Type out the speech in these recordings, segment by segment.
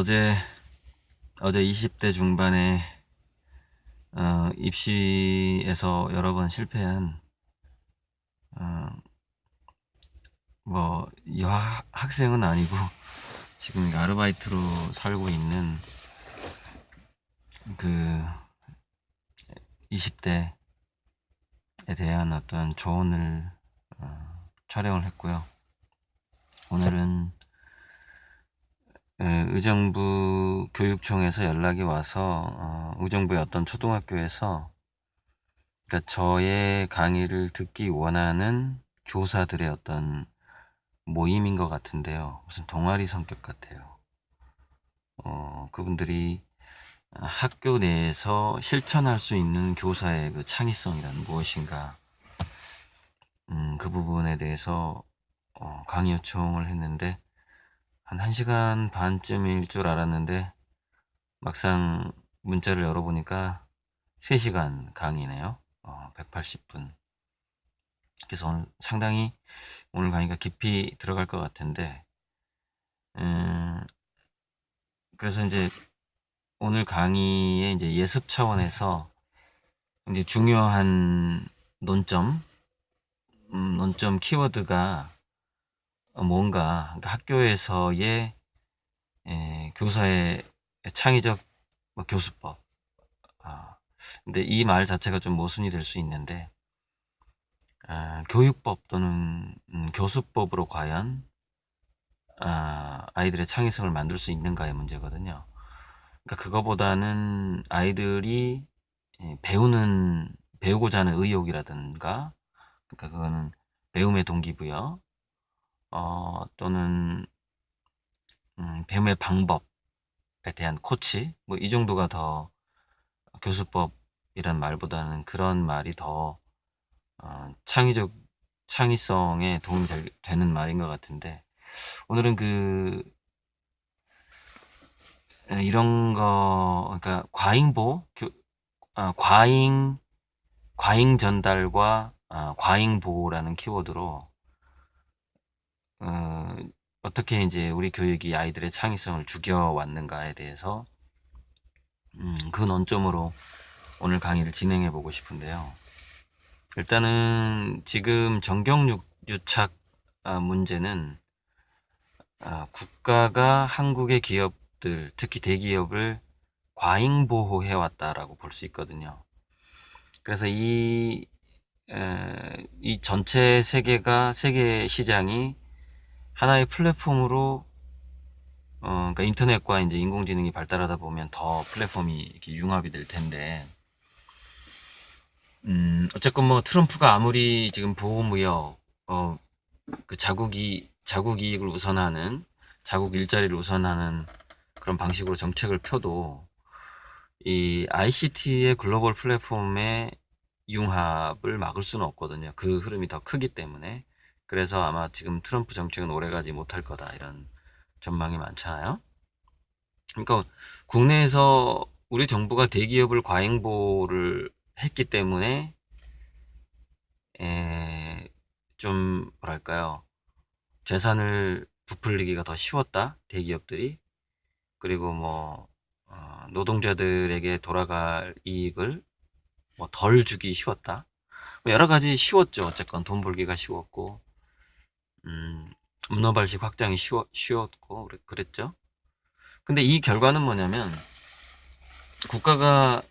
어제 어제 20대 중반에 어, 입시에서 여러 번 실패한 어, 뭐 여학 학생은 아니고 지금 아르바이트로 살고 있는 그 20대에 대한 어떤 조언을 어, 촬영을 했고요. 오늘은 에, 의정부 교육청에서 연락이 와서 어, 의정부의 어떤 초등학교에서 그러니까 저의 강의를 듣기 원하는 교사들의 어떤 모임인 것 같은데요. 무슨 동아리 성격 같아요. 어, 그분들이 학교 내에서 실천할 수 있는 교사의 그 창의성이란 무엇인가, 음, 그 부분에 대해서 어, 강의 요청을 했는데 한 1시간 반쯤일 줄 알았는데 막상 문자를 열어보니까 3시간 강의네요. 어, 180분. 그래서 오늘 상당히 오늘 강의가 깊이 들어갈 것 같은데, 음, 그래서 이제 오늘 강의의 이제 예습 차원에서 이제 중요한 논점, 음, 논점 키워드가 뭔가 그러니까 학교에서의 에, 교사의 창의적 뭐 교수법. 아, 근데 이 말 자체가 좀 모순이 될 수 있는데 아, 교육법 또는 음, 교수법으로 과연 아, 아이들의 창의성을 만들 수 있는가의 문제거든요. 그러니까 그거보다는 아이들이 예, 배우는 배우고자 하는 의욕이라든가 그러니까 그거는 배움의 동기부여 어, 또는 음, 배움의 방법에 대한 코치? 뭐 이 정도가 더 교수법이란 말보다는 그런 말이 더 어, 창의적 창의성에 도움이 될, 되는 말인 것 같은데 오늘은 그 에, 이런 거 그러니까 과잉보? 교, 아, 과잉 과잉 전달과 아, 과잉 보호라는 키워드로 어, 어떻게 이제 우리 교육이 아이들의 창의성을 죽여왔는가에 대해서 음, 그 논점으로 오늘 강의를 진행해 보고 싶은데요. 일단은 지금 정경유 유착 아, 문제는 아, 국가가 한국의 기업들, 특히 대기업을 과잉 보호해 왔다라고 볼 수 있거든요. 그래서 이, 에, 이 전체 세계가 세계 시장이 하나의 플랫폼으로 어, 그러니까 인터넷과 이제 인공지능이 발달하다 보면 더 플랫폼이 이렇게 융합이 될 텐데, 음, 어쨌건 뭐 트럼프가 아무리 지금 보호무역, 어, 그 자국이, 자국 이익을 우선하는, 자국 일자리를 우선하는 그런 방식으로 정책을 펴도, 이 ICT의 글로벌 플랫폼의 융합을 막을 수는 없거든요. 그 흐름이 더 크기 때문에. 그래서 아마 지금 트럼프 정책은 오래가지 못할 거다. 이런 전망이 많잖아요. 그러니까 국내에서 우리 정부가 대기업을 과잉보호를 했기 때문에 에, 좀 뭐랄까요 재산을 부풀리기가 더 쉬웠다 대기업들이 그리고 뭐 어, 노동자들에게 돌아갈 이익을 뭐 덜 주기 쉬웠다 뭐 여러 가지 쉬웠죠 어쨌건 돈 벌기가 쉬웠고 음, 문어발식 확장이 쉬워, 쉬웠고 그랬죠. 근데 이 결과는 뭐냐면 국가가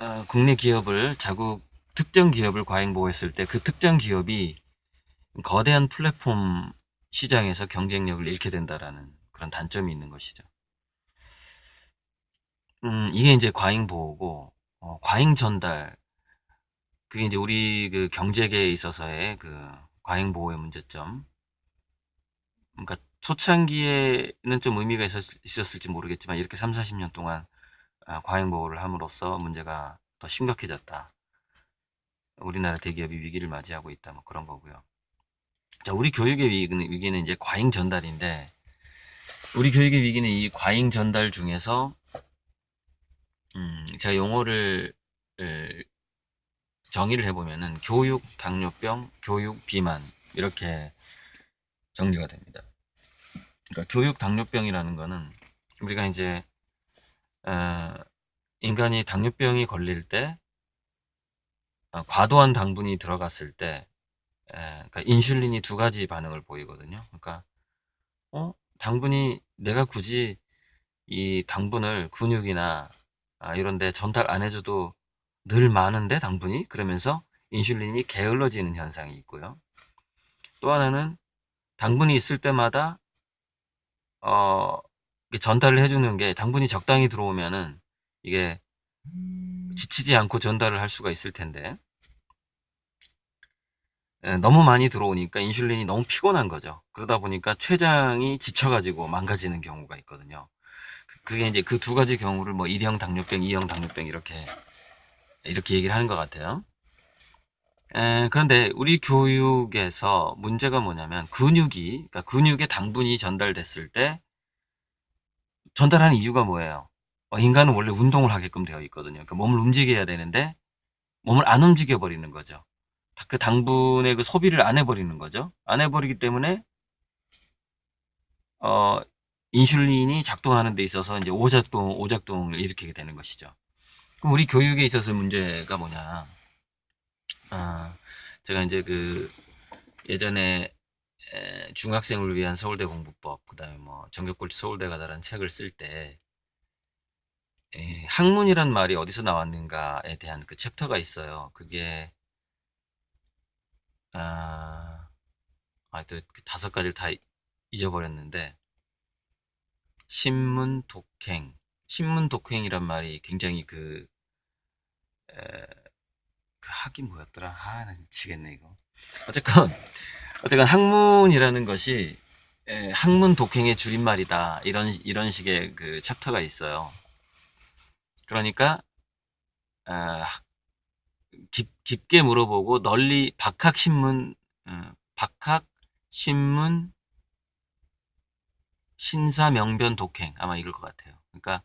어, 국내 기업을 자국 특정 기업을 과잉 보호했을 때 그 특정 기업이 거대한 플랫폼 시장에서 경쟁력을 잃게 된다라는 그런 단점이 있는 것이죠. 음, 이게 이제 과잉 보호고 어, 과잉 전달 그게 이제 우리 그 경제계에 있어서의 그 과잉 보호의 문제점. 그러니까 초창기에는 좀 의미가 있었, 을지 모르겠지만 이렇게 3, 40년 동안 아, 과잉 보호를 함으로써 문제가 더 심각해졌다. 우리나라 대기업이 위기를 맞이하고 있다. 뭐 그런 거고요. 자, 우리 교육의 위기는, 위기는 이제 과잉 전달인데 우리 교육의 위기는 이 과잉 전달 중에서 음, 제가 용어를 정의를 해보면은 교육 당뇨병, 교육 비만 이렇게 정리가 됩니다. 그러니까 교육 당뇨병이라는 거는 우리가 이제 어, 인간이 당뇨병이 걸릴 때 어, 과도한 당분이 들어갔을 때 에, 그러니까 인슐린이 두 가지 반응을 보이거든요. 그러니까 어 당분이 내가 굳이 이 당분을 근육이나 아, 이런데 전달 안 해줘도 늘 많은데 당분이 그러면서 인슐린이 게을러지는 현상이 있고요. 또 하나는 당분이 있을 때마다 어 전달을 해주는 게 당분이 적당히 들어오면은 이게 지치지 않고 전달을 할 수가 있을 텐데 에, 너무 많이 들어오니까 인슐린이 너무 피곤한 거죠. 그러다 보니까 췌장이 지쳐가지고 망가지는 경우가 있거든요. 그- 그게 이제 그 두 가지 경우를 뭐 1형 당뇨병, 2형 당뇨병 이렇게 이렇게 얘기를 하는 것 같아요. 에, 그런데 우리 교육에서 문제가 뭐냐면 근육이 그러니까 근육에 당분이 전달됐을 때 전달하는 이유가 뭐예요? 어, 인간은 원래 운동을 하게끔 되어 있거든요. 그러니까 몸을 움직여야 되는데 몸을 안 움직여 버리는 거죠. 다- 그 당분의 그 소비를 안 해버리는 거죠. 안 해버리기 때문에 어, 인슐린이 작동하는 데 있어서 이제 오작동, 오작동을 일으키게 되는 것이죠. 그럼 우리 교육에 있어서 문제가 뭐냐? 아, 제가 이제 그 예전에 에, 중학생을 위한 서울대 공부법, 그 다음에 뭐 전교꼴찌 서울대 가다라는 책을 쓸 때, 에, 학문이란 말이 어디서 나왔는가에 대한 그 챕터가 있어요. 그게, 아, 아, 또그 다섯 가지를 다 잊어버렸는데, 신문 독행. 신문 독행이란 말이 굉장히 그, 에, 그 학이 뭐였더라? 아, 나 미치겠네, 이거. 어쨌건, 어쨌건 학문이라는 것이 에, 학문 독행의 줄임말이다. 이런, 이런 식의 그 챕터가 있어요. 그러니까, 아, 깊, 깊게 물어보고 널리 박학 신문, 어, 박학 신문 신사 명변 독행 아마 이럴 것 같아요. 그러니까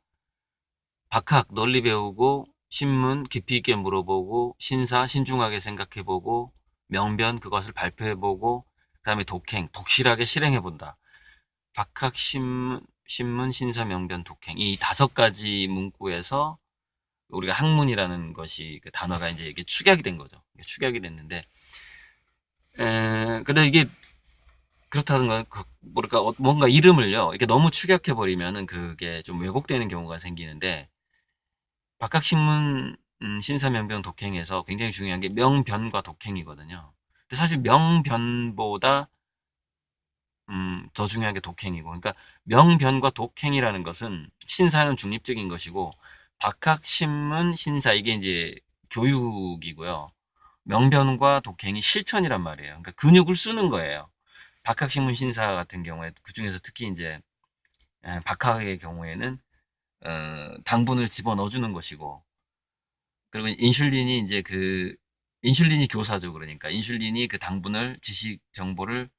박학 널리 배우고 신문 깊이 있게 물어보고 신사 신중하게 생각해보고 명변 그것을 발표해보고 그다음에 독행 독실하게 실행해본다. 박학 신문 신문 신사 명변 독행 이 다섯 가지 문구에서 우리가 학문이라는 것이 그 단어가 이제 이게 축약이 된 거죠. 축약이 됐는데 에, 근데 이게 그렇다는 건 그- 뭐랄까 어, 뭔가 이름을요 이게 너무 축약해 버리면은 그게 좀 왜곡되는 경우가 생기는데 박학신문 음, 신사명변 독행에서 굉장히 중요한 게 명변과 독행이거든요. 근데 사실 명변보다 음, 더 중요한 게 독행이고, 그러니까 명변과 독행이라는 것은 신사는 중립적인 것이고 박학신문 신사 이게 이제 교육이고요. 명변과 독행이 실천이란 말이에요. 그러니까 근육을 쓰는 거예요. 박학신문 신사 같은 경우에 그 중에서 특히 이제 에, 박학의 경우에는 어, 당분을 집어 넣어주는 것이고 그리고 인슐린이 이제 그 인슐린이 교사죠 그러니까. 인슐린이 그 당분을 지식 정보를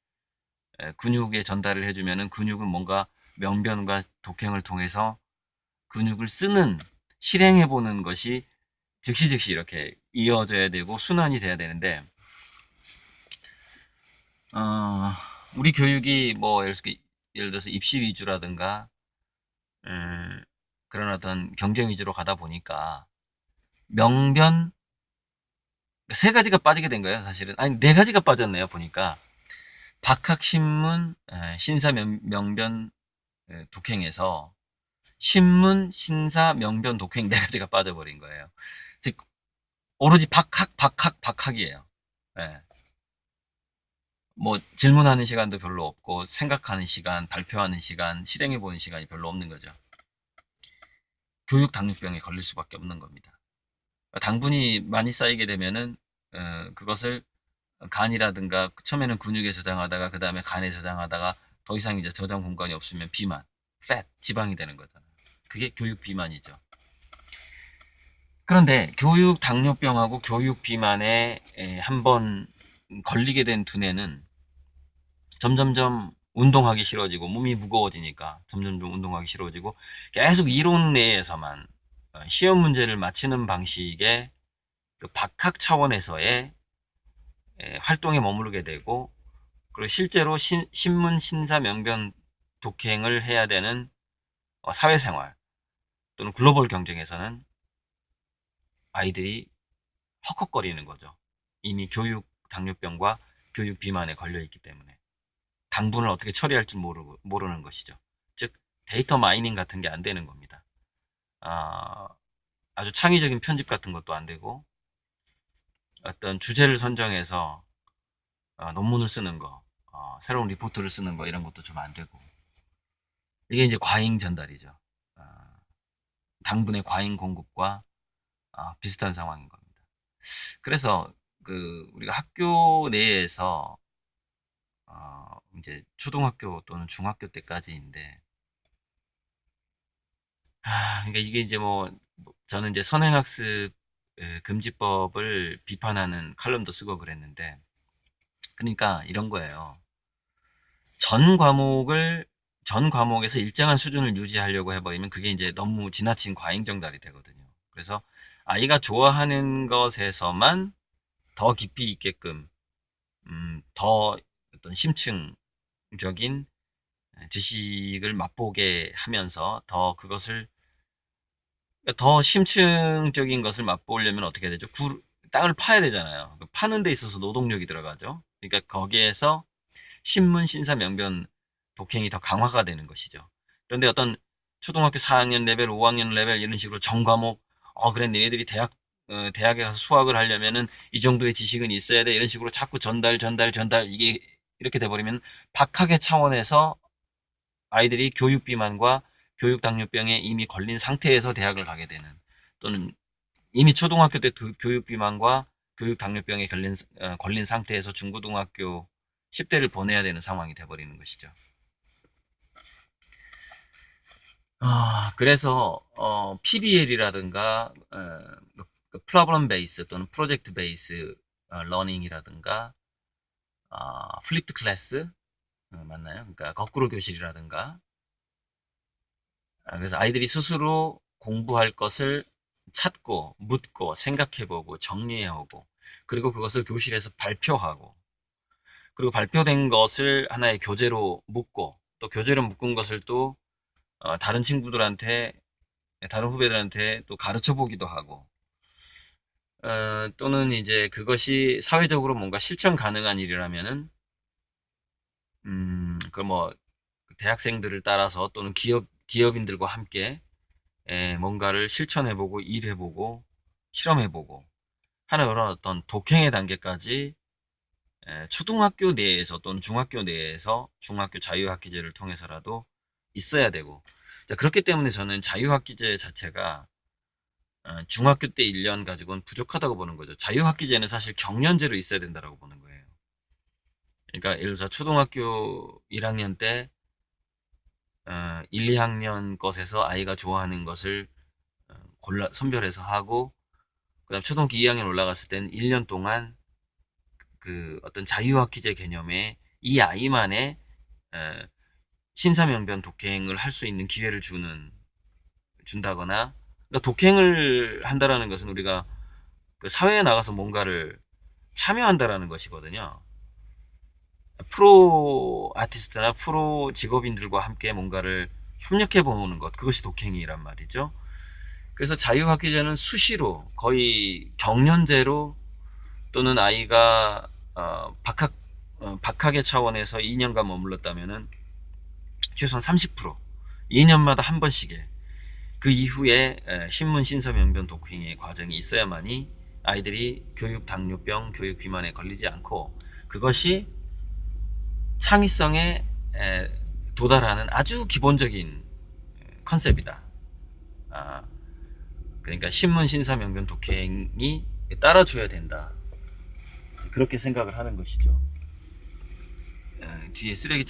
에, 근육에 전달을 해주면은 근육은 뭔가 명변과 독행을 통해서 근육을 쓰는 실행해 보는 것이 즉시 즉시 이렇게 이어져야 되고 순환이 돼야 되는데 어, 우리 교육이 뭐 예를 들어서 입시 위주라든가 음, 그런 어떤 경쟁 위주로 가다 보니까 명변 세 가지가 빠지게 된 거예요 사실은. 아니 네 가지가 빠졌네요 보니까. 박학신문 에, 신사 명, 명변 에, 독행에서 신문 신사 명변 독행 네 가지가 빠져버린 거예요. 즉 오로지 박학 박학 박학이에요. 예. 뭐 질문하는 시간도 별로 없고 생각하는 시간 발표하는 시간 실행해 보는 시간이 별로 없는 거죠 교육 당뇨병에 걸릴 수밖에 없는 겁니다. 당분이 많이 쌓이게 되면은 어, 그것을 간이라든가 처음에는 근육에 저장하다가 그 다음에 간에 저장하다가 더 이상 이제 저장 공간이 없으면 비만, fat, 지방이 되는 거잖아요. 그게 교육 비만이죠. 그런데 교육 당뇨병하고 교육 비만에 한 번 걸리게 된 두뇌는 점점점 운동하기 싫어지고 몸이 무거워지니까 점점점 운동하기 싫어지고 계속 이론 내에서만 어, 시험 문제를 맞히는 방식의 그 박학 차원에서의 에, 활동에 머무르게 되고 그리고 실제로 신, 신문 신사 명변 독행을 해야 되는 어, 사회생활 또는 글로벌 경쟁에서는 아이들이 헉헉거리는 거죠. 이미 교육 당뇨병과 교육 비만에 걸려 있기 때문에 당분을 어떻게 처리할지 모르고 모르는 것이죠. 즉 데이터 마이닝 같은 게 안 되는 겁니다. 아, 아주 창의적인 편집 같은 것도 안 되고 어떤 주제를 선정해서 어, 논문을 쓰는 거, 어, 새로운 리포트를 쓰는 거 이런 것도 좀 안 되고 이게 이제 과잉 전달이죠. 어, 당분의 과잉 공급과 어, 비슷한 상황인 겁니다. 그래서 그 우리가 학교 내에서 어, 이제 초등학교 또는 중학교 때까지인데 아, 그러니까 이게 이제 뭐 저는 이제 선행학습 에, 금지법을 비판하는 칼럼도 쓰고 그랬는데 그러니까 이런 거예요. 전 과목을 전 과목에서 일정한 수준을 유지하려고 해버리면 그게 이제 너무 지나친 과잉 정달이 되거든요. 그래서 아이가 좋아하는 것에서만 더 깊이 있게끔 음, 더 어떤 심층적인 지식을 맛보게 하면서 더 그것을 더 심층적인 것을 맛보려면 어떻게 되죠? 구, 땅을 파야 되잖아요. 그 파는 데 있어서 노동력이 들어가죠. 그러니까 거기에서 신문, 신사, 명변, 독행이 더 강화가 되는 것이죠. 그런데 어떤 초등학교 4학년 레벨, 5학년 레벨 이런 식으로 전 과목, 어 그래 니네들이 대학 어, 대학에 가서 수학을 하려면은 이 정도의 지식은 있어야 돼 이런 식으로 자꾸 전달, 전달, 전달 이게 이렇게 돼버리면 박학의 차원에서 아이들이 교육 비만과 교육 당뇨병에 이미 걸린 상태에서 대학을 가게 되는 또는 이미 초등학교 때 교육 비만과 교육 당뇨병에 걸린, 어, 걸린 상태에서 중고등학교 10대를 보내야 되는 상황이 돼버리는 것이죠. 아, 그래서 어, PBL이라든가 어, 프로블럼 베이스 또는 프로젝트 베이스 어, 러닝이라든가 어, 플립드 클래스 어, 맞나요? 그러니까 거꾸로 교실이라든가 아, 그래서 아이들이 스스로 공부할 것을 찾고 묻고 생각해보고 정리해오고 그리고 그것을 교실에서 발표하고 그리고 발표된 것을 하나의 교재로 묶고 또 교재로 묶은 것을 또 어, 다른 친구들한테 다른 후배들한테 또 가르쳐 보기도 하고 어, 또는 이제 그것이 사회적으로 뭔가 실천 가능한 일이라면은 음, 그 뭐 대학생들을 따라서 또는 기업 기업인들과 함께 에, 뭔가를 실천해보고 일해보고 실험해보고 하는 그런 어떤 독행의 단계까지 에, 초등학교 내에서 또는 중학교 내에서 중학교 자유학기제를 통해서라도 있어야 되고. 자, 그렇기 때문에 저는 자유학기제 자체가 어, 중학교 때 1년 가지고는 부족하다고 보는 거죠. 자유학기제는 사실 경년제로 있어야 된다고 보는 거예요. 그러니까 예를 들어서 초등학교 1학년 때 어, 1, 2학년 것에서 아이가 좋아하는 것을 어, 골라 선별해서 하고 그다음 초등학교 2학년 올라갔을 땐 1년 동안 그 어떤 자유학기제 개념에 이 아이만의 어, 신사명변 독행을 할 수 있는 기회를 주는 준다거나 그러니까 독행을 한다라는 것은 우리가 그 사회에 나가서 뭔가를 참여한다라는 것이거든요. 프로 아티스트나 프로 직업인들과 함께 뭔가를 협력해 보는 것 그것이 독행이란 말이죠. 그래서 자유학기제는 수시로 거의 경년제로 또는 아이가 어, 박학 어, 박학의 차원에서 2년간 머물렀다면은 최소한 30% 2년마다 한 번씩의 그 이후에 신문 신서 명변 독행의 과정이 있어야만이 아이들이 교육 당뇨병, 교육 비만에 걸리지 않고 그것이 창의성에 도달하는 아주 기본적인 컨셉이다. 아, 그러니까 신문 신사 명변 독행이 따라줘야 된다. 그렇게 생각을 하는 것이죠. 뒤에 쓰레기